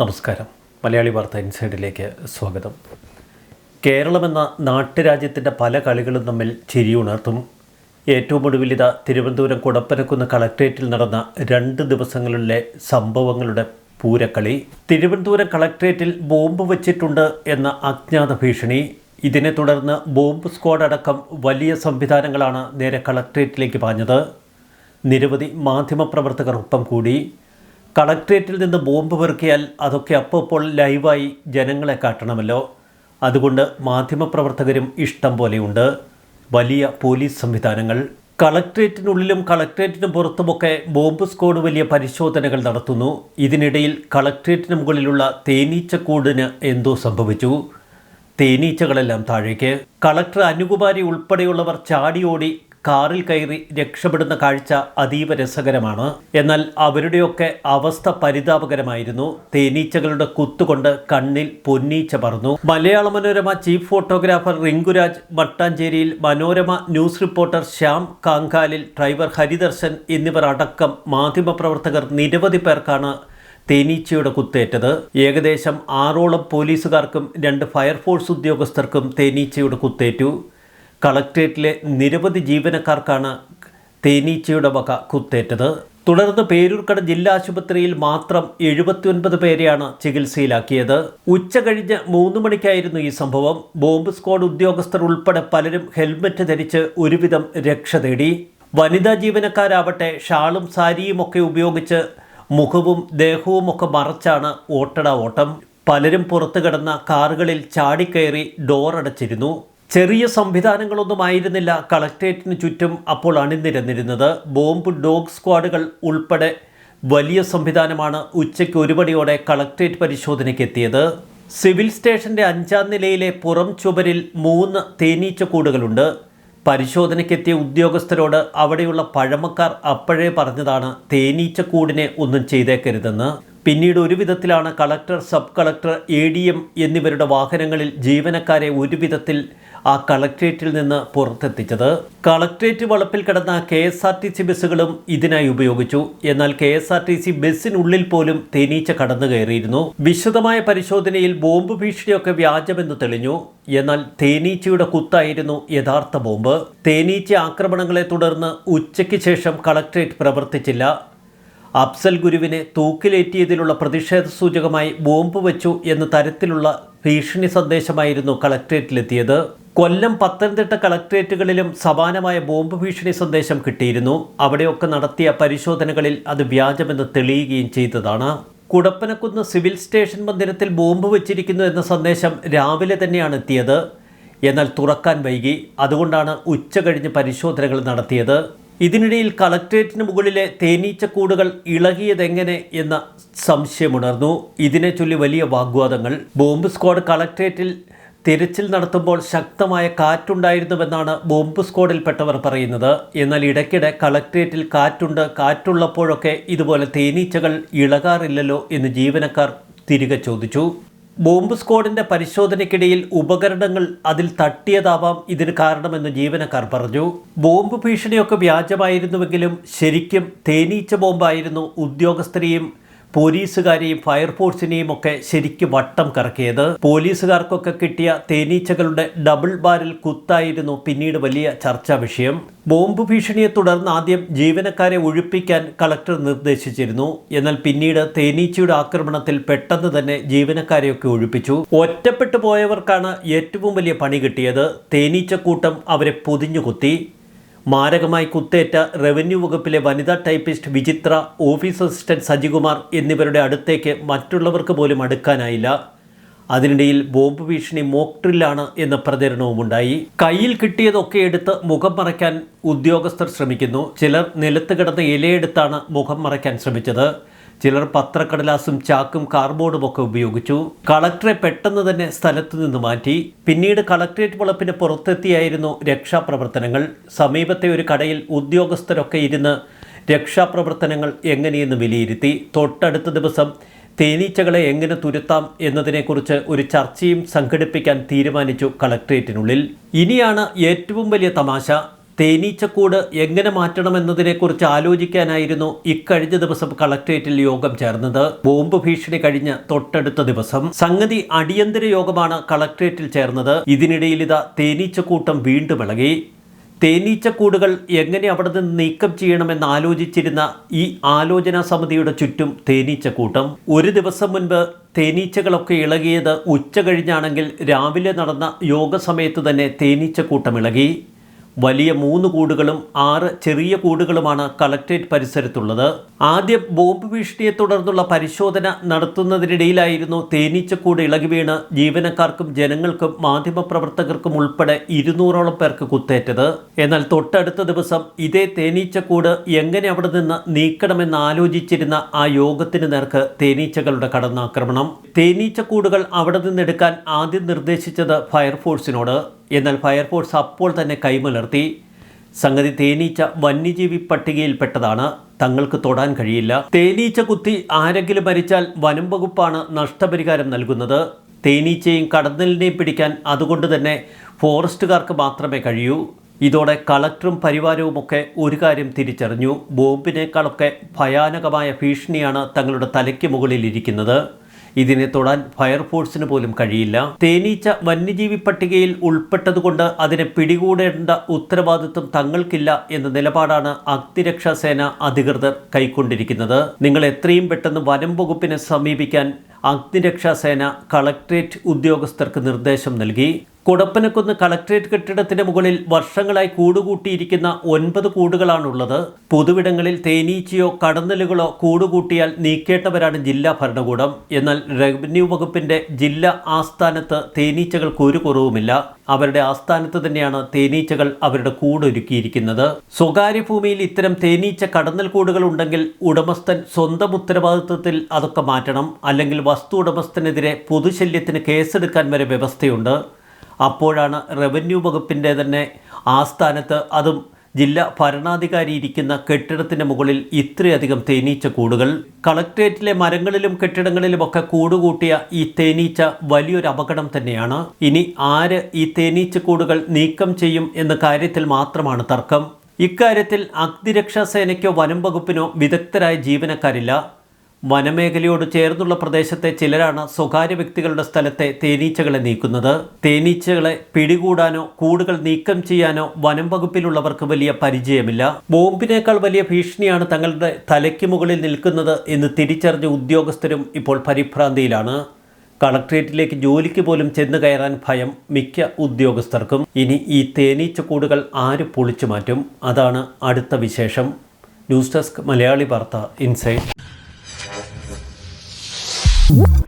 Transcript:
നമസ്കാരം. മലയാളി വാർത്ത ഇൻസൈഡിലേക്ക് സ്വാഗതം. കേരളമെന്ന നാട്ടുരാജ്യത്തിന്റെ പല കളികളും തമ്മിൽ ചിരിയുണർത്തും ഏറ്റവും ഒടുവിൽ ഇതാ തിരുവനന്തപുരം കുടപ്പനക്കുന്ന് കളക്ട്രേറ്റിൽ നടന്ന രണ്ട് ദിവസങ്ങളിലെ സംഭവങ്ങളുടെ പൂരക്കളി. തിരുവനന്തപുരം കളക്ട്രേറ്റിൽ ബോംബ് വച്ചിട്ടുണ്ട് എന്ന അജ്ഞാത ഭീഷണി. ഇതിനെ തുടർന്ന് ബോംബ് സ്ക്വാഡ് അടക്കം വലിയ സംവിധാനങ്ങളാണ് നേരെ കളക്ട്രേറ്റിലേക്ക് പാഞ്ഞത്. നിരവധി മാധ്യമപ്രവർത്തകർ ഒപ്പം കൂടി. കളക്ട്രേറ്റിൽ നിന്ന് ബോംബ് പെറുക്കിയാൽ അതൊക്കെ അപ്പോൾ ലൈവായി ജനങ്ങളെ കാട്ടണമല്ലോ. അതുകൊണ്ട് മാധ്യമപ്രവർത്തകരും ഇഷ്ടം പോലെയുണ്ട്. വലിയ പോലീസ് സംവിധാനങ്ങൾ. കളക്ട്രേറ്റിനുള്ളിലും കളക്ട്രേറ്റിന് പുറത്തുമൊക്കെ ബോംബ് സ്ക്വാഡ് വലിയ പരിശോധനകൾ നടത്തുന്നു. ഇതിനിടയിൽ കളക്ട്രേറ്റിന് മുകളിലുള്ള തേനീച്ചക്കൂടിന് എന്തോ സംഭവിച്ചു. തേനീച്ചകളെല്ലാം താഴേക്ക്. കളക്ടർ അനുകുമാരി ഉൾപ്പെടെയുള്ളവർ ചാടിയോടി കാറിൽ കയറി രക്ഷപ്പെടുന്ന കാഴ്ച അതീവ രസകരമാണ്. എന്നാൽ അവരുടെയൊക്കെ അവസ്ഥ പരിതാപകരമായിരുന്നു. തേനീച്ചകളുടെ കുത്തുകൊണ്ട് കണ്ണിൽ പൊന്നീച്ച പറന്നു. മലയാള മനോരമ ചീഫ് ഫോട്ടോഗ്രാഫർ റിങ്കുരാജ് മട്ടാഞ്ചേരിയിൽ മനോരമ ന്യൂസ് റിപ്പോർട്ടർ ശ്യാം കാങ്കാലിൽ ഡ്രൈവർ ഹരിദർശൻ എന്നിവർ അടക്കം മാധ്യമപ്രവർത്തകർ നിരവധി പേർക്കാണ് തേനീച്ചയുടെ കുത്തേറ്റത്. ഏകദേശം ആറോളം പോലീസുകാർക്കും രണ്ട് ഫയർഫോഴ്സ് ഉദ്യോഗസ്ഥർക്കും തേനീച്ചയുടെ കുത്തേറ്റു. കളക്ട്രേറ്റിലെ നിരവധി ജീവനക്കാർക്കാണ് തേനീച്ചയുടെ വക കുത്തേറ്റത്. തുടർന്ന് പേരൂർക്കട ജില്ലാ ആശുപത്രിയിൽ മാത്രം എഴുപത്തിയൊൻപത് പേരെയാണ് ചികിത്സയിലാക്കിയത്. ഉച്ച കഴിഞ്ഞ് മൂന്ന് മണിക്കായിരുന്നു ഈ സംഭവം. ബോംബ് സ്ക്വാഡ് ഉദ്യോഗസ്ഥർ ഉൾപ്പെടെ പലരും ഹെൽമറ്റ് ധരിച്ച് ഒരുവിധം രക്ഷ തേടി. വനിതാ ജീവനക്കാരാവട്ടെ ഷാളും സാരിയുമൊക്കെ ഉപയോഗിച്ച് മുഖവും ദേഹവും ഒക്കെ മറച്ചാണ് ഓട്ടട ഓട്ടം പലരും പുറത്തു കിടന്ന കാറുകളിൽ ചാടിക്കയറി ഡോറടച്ചിരുന്നു. ചെറിയ സംവിധാനങ്ങളൊന്നും ആയിരുന്നില്ല കളക്ട്രേറ്റിന് ചുറ്റും അപ്പോൾ അണിനിരന്നിരുന്നത്. ബോംബ് ഡോഗ് സ്ക്വാഡുകൾ ഉൾപ്പെടെ വലിയ സംവിധാനമാണ് ഉച്ചയ്ക്ക് ഒരു മണിയോടെ കളക്ട്രേറ്റ് പരിശോധനയ്ക്ക് എത്തിയത്. സിവിൽ സ്റ്റേഷന്റെ അഞ്ചാം നിലയിലെ പുറം ചുവരിൽ മൂന്ന് തേനീച്ചക്കൂടുകളുണ്ട് പരിശോധനയ്ക്കെത്തിയ ഉദ്യോഗസ്ഥരോട് അവിടെയുള്ള പഴമക്കാർ അപ്പോഴേ പറഞ്ഞതാണ് തേനീച്ചക്കൂടിനെ ഒന്നും ചെയ്തേക്കരുതെന്ന്. പിന്നീട് ഒരു വിധത്തിലാണ് collector sub collector A D M എന്നിവരുടെ വാഹനങ്ങളിൽ ജീവനക്കാരെ ഒരു വിധത്തിൽ ആ കളക്ട്രേറ്റിൽ നിന്ന് പുറത്തെത്തിച്ചത്. കളക്ട്രേറ്റ് വളപ്പിൽ കിടന്ന K S R T C ബസ്സുകളും ഇതിനായി ഉപയോഗിച്ചു. എന്നാൽ K S R T C ബസ്സിനുള്ളിൽ പോലും തേനീച്ച കടന്നു കയറിയിരുന്നു. വിശദമായ പരിശോധനയിൽ ബോംബ് ഭീഷണിയൊക്കെ വ്യാജമെന്ന് തെളിഞ്ഞു. എന്നാൽ തേനീച്ചയുടെ കുത്തായിരുന്നു യഥാർത്ഥ ബോംബ്. തേനീച്ച ആക്രമണങ്ങളെ തുടർന്ന് ഉച്ചയ്ക്ക് ശേഷം കളക്ട്രേറ്റ് പ്രവർത്തിച്ചില്ല. അഫ്സൽ ഗുരുവിനെ തൂക്കിലേറ്റിയതിലുള്ള പ്രതിഷേധ സൂചകമായി ബോംബ് വെച്ചു എന്ന തരത്തിലുള്ള ഭീഷണി സന്ദേശമായിരുന്നു കളക്ട്രേറ്റിലെത്തിയത്. കൊല്ലം പത്തനംതിട്ട കളക്ട്രേറ്റുകളിലും സമാനമായ ബോംബ് ഭീഷണി സന്ദേശം കിട്ടിയിരുന്നു. അവിടെയൊക്കെ നടത്തിയ പരിശോധനകളിൽ അത് വ്യാജമെന്ന് തെളിയുകയും ചെയ്തതാണ്. കുടപ്പനക്കുന്ന് സിവിൽ സ്റ്റേഷൻ മന്ദിരത്തിൽ ബോംബ് വച്ചിരിക്കുന്നു എന്ന സന്ദേശം രാവിലെ തന്നെയാണ് എത്തിയത്. എന്നാൽ തുറക്കാൻ വൈകി. അതുകൊണ്ടാണ് ഉച്ച കഴിഞ്ഞ് പരിശോധനകൾ നടത്തിയത്. ഇതിനിടയിൽ കളക്ട്രേറ്റിന് മുകളിലെ തേനീച്ചക്കൂടുകൾ ഇളകിയതെങ്ങനെ എന്ന സംശയമുണർന്നു. ഇതിനെ ചൊല്ലി വലിയ വാഗ്വാദങ്ങൾ. ബോംബ് സ്ക്വാഡ് കളക്ട്രേറ്റിൽ തിരച്ചിൽ നടത്തുമ്പോൾ ശക്തമായ കാറ്റുണ്ടായിരുന്നുവെന്നാണ് ബോംബ് സ്ക്വാഡിൽപ്പെട്ടവർ പറയുന്നത്. എന്നാൽ ഇടയ്ക്കിടെ കളക്ട്രേറ്റിൽ കാറ്റുണ്ട് കാറ്റുള്ളപ്പോഴൊക്കെ ഇതുപോലെ തേനീച്ചകൾ ഇളകാറില്ലല്ലോ എന്ന് ജീവനക്കാർ തിരികെ ചോദിച്ചു. ബോംബ് സ്ക്വാഡിന്റെ പരിശോധനയ്ക്കിടയിൽ ഉപകരണങ്ങൾ അതിൽ തട്ടിയതാവാം ഇതിന് കാരണമെന്ന് ജീവനക്കാർ പറഞ്ഞു. ബോംബ് ഭീഷണിയൊക്കെ വ്യാജമായിരുന്നുവെങ്കിലും ശരിക്കും തേനീച്ച ബോംബായിരുന്നു ഉദ്യോഗസ്ഥരെയും പോലീസുകാരെയും ഫയർഫോഴ്സിനെയും ഒക്കെ ശരിക്ക് വട്ടം കറക്കിയത്. പോലീസുകാർക്കൊക്കെ കിട്ടിയ തേനീച്ചകളുടെ ഡബിൾ ബാരൽ കുത്തായിരുന്നു പിന്നീട് വലിയ ചർച്ചാ വിഷയം. ബോംബ് ഭീഷണിയെ തുടർന്ന് ആദ്യം ജീവനക്കാരെ ഒഴിപ്പിക്കാൻ കളക്ടർ നിർദ്ദേശിച്ചിരുന്നു. എന്നാൽ പിന്നീട് തേനീച്ചയുടെ ആക്രമണത്തിൽ പെട്ടെന്ന് തന്നെ ജീവനക്കാരെയൊക്കെ ഒഴിപ്പിച്ചു. ഒറ്റപ്പെട്ടു പോയവർക്കാണ് ഏറ്റവും വലിയ പണി കിട്ടിയത്. തേനീച്ചക്കൂട്ടം അവരെ പൊതിഞ്ഞു കുത്തി മാരകമായി കുത്തേറ്റ റവന്യൂ വകുപ്പിലെ വനിതാ ടൈപ്പിസ്റ്റ് വിചിത്ര ഓഫീസ് അസിസ്റ്റന്റ് സജികുമാർ എന്നിവരുടെ അടുത്തേക്ക് മറ്റുള്ളവർക്ക് പോലും അടുക്കാനായില്ല. അതിനിടയിൽ ബോംബ് ഭീഷണി മോക്ട്രില്ലാണ് എന്ന പ്രചരണവുമുണ്ടായി. കയ്യിൽ കിട്ടിയതൊക്കെ എടുത്ത് മുഖം മറയ്ക്കാൻ ഉദ്യോഗസ്ഥർ ശ്രമിക്കുന്നു. ചിലർ നിലത്ത് കിടന്ന ഇലയെടുത്താണ് മുഖം മറയ്ക്കാൻ ശ്രമിച്ചത്. ചിലർ പത്രക്കടലാസും ചാക്കും കാർബോർഡും ഒക്കെ ഉപയോഗിച്ചു. കളക്ടറെ പെട്ടെന്ന് തന്നെ സ്ഥലത്തു നിന്ന് മാറ്റി. പിന്നീട് കളക്ടറേറ്റ് വളപ്പിന് പുറത്തെത്തിയായിരുന്നു രക്ഷാപ്രവർത്തനങ്ങൾ. സമീപത്തെ ഒരു കടയിൽ ഉദ്യോഗസ്ഥരൊക്കെ ഇരുന്ന് രക്ഷാപ്രവർത്തനങ്ങൾ എങ്ങനെയെന്ന് വിലയിരുത്തി. തൊട്ടടുത്ത ദിവസം തേനീച്ചകളെ എങ്ങനെ തുരുത്താം എന്നതിനെക്കുറിച്ച് ഒരു ചർച്ചയും സംഘടിപ്പിക്കാൻ തീരുമാനിച്ചു കളക്ടറേറ്റിനുള്ളിൽ. ഇനിയാണ് ഏറ്റവും വലിയ തമാശ. തേനീച്ചക്കൂട് എങ്ങനെ മാറ്റണമെന്നതിനെക്കുറിച്ച് ആലോചിക്കാനായിരുന്നു ഇക്കഴിഞ്ഞ ദിവസം കളക്ട്രേറ്റിൽ യോഗം ചേർന്നത്. ബോംബ് ഭീഷണി കഴിഞ്ഞ് തൊട്ടടുത്ത ദിവസം സംഗതി അടിയന്തര യോഗമാണ് കളക്ട്രേറ്റിൽ ചേർന്നത്. ഇതിനിടയിൽ ഇതാ തേനീച്ചക്കൂട്ടം വീണ്ടും ഇളകി. തേനീച്ചക്കൂടുകൾ എങ്ങനെ അവിടെ നിന്ന് നീക്കം ചെയ്യണമെന്ന് ആലോചിച്ചിരുന്ന ഈ ആലോചനാ സമിതിയുടെ ചുറ്റും തേനീച്ചക്കൂട്ടം. ഒരു ദിവസം മുൻപ് തേനീച്ചകളൊക്കെ ഇളകിയത് ഉച്ച കഴിഞ്ഞാണെങ്കിൽ രാവിലെ നടന്ന യോഗ സമയത്ത് തന്നെ തേനീച്ചക്കൂട്ടം ഇളകി. വലിയ മൂന്ന് കൂടുകളും ആറ് ചെറിയ കൂടുകളുമാണ് കളക്ട്രേറ്റ് പരിസരത്തുള്ളത്. ആദ്യം ബോംബ് ഭീഷണിയെ തുടർന്നുള്ള പരിശോധന നടത്തുന്നതിനിടയിലായിരുന്നു തേനീച്ചക്കൂട് ഇളകി വീണ് ജീവനക്കാർക്കും ജനങ്ങൾക്കും മാധ്യമപ്രവർത്തകർക്കും ഉൾപ്പെടെ ഇരുന്നൂറോളം പേർക്ക് കുത്തേറ്റത്. എന്നാൽ തൊട്ടടുത്ത ദിവസം ഇതേ തേനീച്ചക്കൂട് എങ്ങനെ അവിടെ നിന്ന് നീക്കണമെന്ന് ആലോചിച്ചിരുന്ന ആ യോഗത്തിന് നേർക്ക് തേനീച്ചകളുടെ കടന്നാക്രമണം. തേനീച്ചക്കൂടുകൾ അവിടെ നിന്നെടുക്കാൻ ആദ്യം നിർദ്ദേശിച്ചത് ഫയർഫോഴ്സിനോട്. എന്നാൽ ഫയർഫോഴ്സ് അപ്പോൾ തന്നെ കൈമലർത്തി. സംഗതി തേനീച്ച വന്യജീവി പട്ടികയിൽപ്പെട്ടതാണ്. തങ്ങൾക്ക് തൊടാൻ കഴിയില്ല. തേനീച്ച കുത്തി ആരെങ്കിലും മരിച്ചാൽ വനം വകുപ്പാണ് നഷ്ടപരിഹാരം നൽകുന്നത്. തേനീച്ചയും കടന്നലിനെയും പിടിക്കാൻ അതുകൊണ്ട് തന്നെ ഫോറസ്റ്റുകാർക്ക് മാത്രമേ കഴിയൂ. ഇതോടെ കളക്ടറും പരിവാരവുമൊക്കെ ഒരു കാര്യം തിരിച്ചറിഞ്ഞു. ബോംബിനേക്കാളൊക്കെ ഭയാനകമായ ഭീഷണിയാണ് തങ്ങളുടെ തലയ്ക്ക് മുകളിൽ ഇരിക്കുന്നത്. ഇതിനെ തൊടാൻ ഫയർഫോഴ്സിന് പോലും കഴിയില്ല. തേനീച്ച വന്യജീവി പട്ടികയിൽ ഉൾപ്പെട്ടതുകൊണ്ട് അതിനെ പിടികൂടേണ്ട ഉത്തരവാദിത്വം തങ്ങൾക്കില്ല എന്ന നിലപാടാണ് അഗ്നിരക്ഷാ സേന അധികൃതർ കൈക്കൊണ്ടിരിക്കുന്നത്. നിങ്ങൾ എത്രയും പെട്ടെന്ന് വനം വകുപ്പിനെ സമീപിക്കാൻ അഗ്നിരക്ഷാ സേന കളക്ട്രേറ്റ് ഉദ്യോഗസ്ഥർക്ക് നിർദ്ദേശം നൽകി. കുടപ്പനക്കുന്ന് കളക്ട്രേറ്റ് കെട്ടിടത്തിന്റെ മുകളിൽ വർഷങ്ങളായി കൂടുകൂട്ടിയിരിക്കുന്ന ഒൻപത് കൂടുകളാണുള്ളത്. പൊതുവിടങ്ങളിൽ തേനീച്ചയോ കടന്നലുകളോ കൂടുകൂട്ടിയാൽ നീക്കേണ്ടവരാണ് ജില്ലാ ഭരണകൂടം. എന്നാൽ റവന്യൂ വകുപ്പിന്റെ ജില്ലാ ആസ്ഥാനത്ത് തേനീച്ചകൾക്ക് ഒരു കുറവുമില്ല. അവരുടെ ആസ്ഥാനത്ത് തന്നെയാണ് തേനീച്ചകൾ അവരുടെ കൂടൊരുക്കിയിരിക്കുന്നത്. സ്വകാര്യ ഭൂമിയിൽ ഇത്തരം തേനീച്ച കടന്നൽ കൂടുകൾ ഉണ്ടെങ്കിൽ ഉടമസ്ഥൻ സ്വന്തം ഉത്തരവാദിത്വത്തിൽ അതൊക്കെ മാറ്റണം. അല്ലെങ്കിൽ വസ്തു ഉടമസ്ഥനെതിരെ പൊതുശല്യത്തിന് കേസെടുക്കാൻ വരെ വ്യവസ്ഥയുണ്ട്. അപ്പോഴാണ് റവന്യൂ വകുപ്പിന്റെ തന്നെ ആസ്ഥാനത്ത് അതും ജില്ലാ ഭരണാധികാരി ഇരിക്കുന്ന കെട്ടിടത്തിന് മുകളിൽ ഇത്രയധികം തേനീച്ച കൂടുകൾ. കളക്ട്രേറ്റിലെ മരങ്ങളിലും കെട്ടിടങ്ങളിലുമൊക്കെ കൂടുകൂട്ടിയ ഈ തേനീച്ച വലിയൊരു അപകടം തന്നെയാണ്. ഇനി ആര് ഈ തേനീച്ച കൂടുകൾ നീക്കം ചെയ്യും എന്ന കാര്യത്തിൽ മാത്രമാണ് തർക്കം. ഇക്കാര്യത്തിൽ അഗ്നിരക്ഷാ സേനയ്ക്കോ വനം വകുപ്പിനോ വിദഗ്ധരായ ജീവനക്കാരില്ല. വനമേഖലയോട് ചേർന്നുള്ള പ്രദേശത്തെ ചിലരാണ് സ്വകാര്യ വ്യക്തികളുടെ സ്ഥലത്തെ തേനീച്ചകളെ നീക്കുന്നത്. തേനീച്ചകളെ പിടികൂടാനോ കൂടുകൾ നീക്കം ചെയ്യാനോ വനം വകുപ്പിലുള്ളവർക്ക് വലിയ പരിചയമില്ല. ബോംബിനേക്കാൾ വലിയ ഭീഷണിയാണ് തങ്ങളുടെ തലയ്ക്ക് മുകളിൽ നിൽക്കുന്നത് എന്ന് തിരിച്ചറിഞ്ഞ ഉദ്യോഗസ്ഥരും ഇപ്പോൾ പരിഭ്രാന്തിയിലാണ്. കളക്ട്രേറ്റിലേക്ക് ജോലിക്ക് പോലും ചെന്ന് കയറാൻ ഭയം മിക്ക ഉദ്യോഗസ്ഥർക്കും. ഇനി ഈ തേനീച്ച കൂടുകൾ ആര് പൊളിച്ചു മാറ്റും? അതാണ് അടുത്ത വിശേഷം. ന്യൂസ് ഡെസ്ക് മലയാളി വാർത്ത Whoop.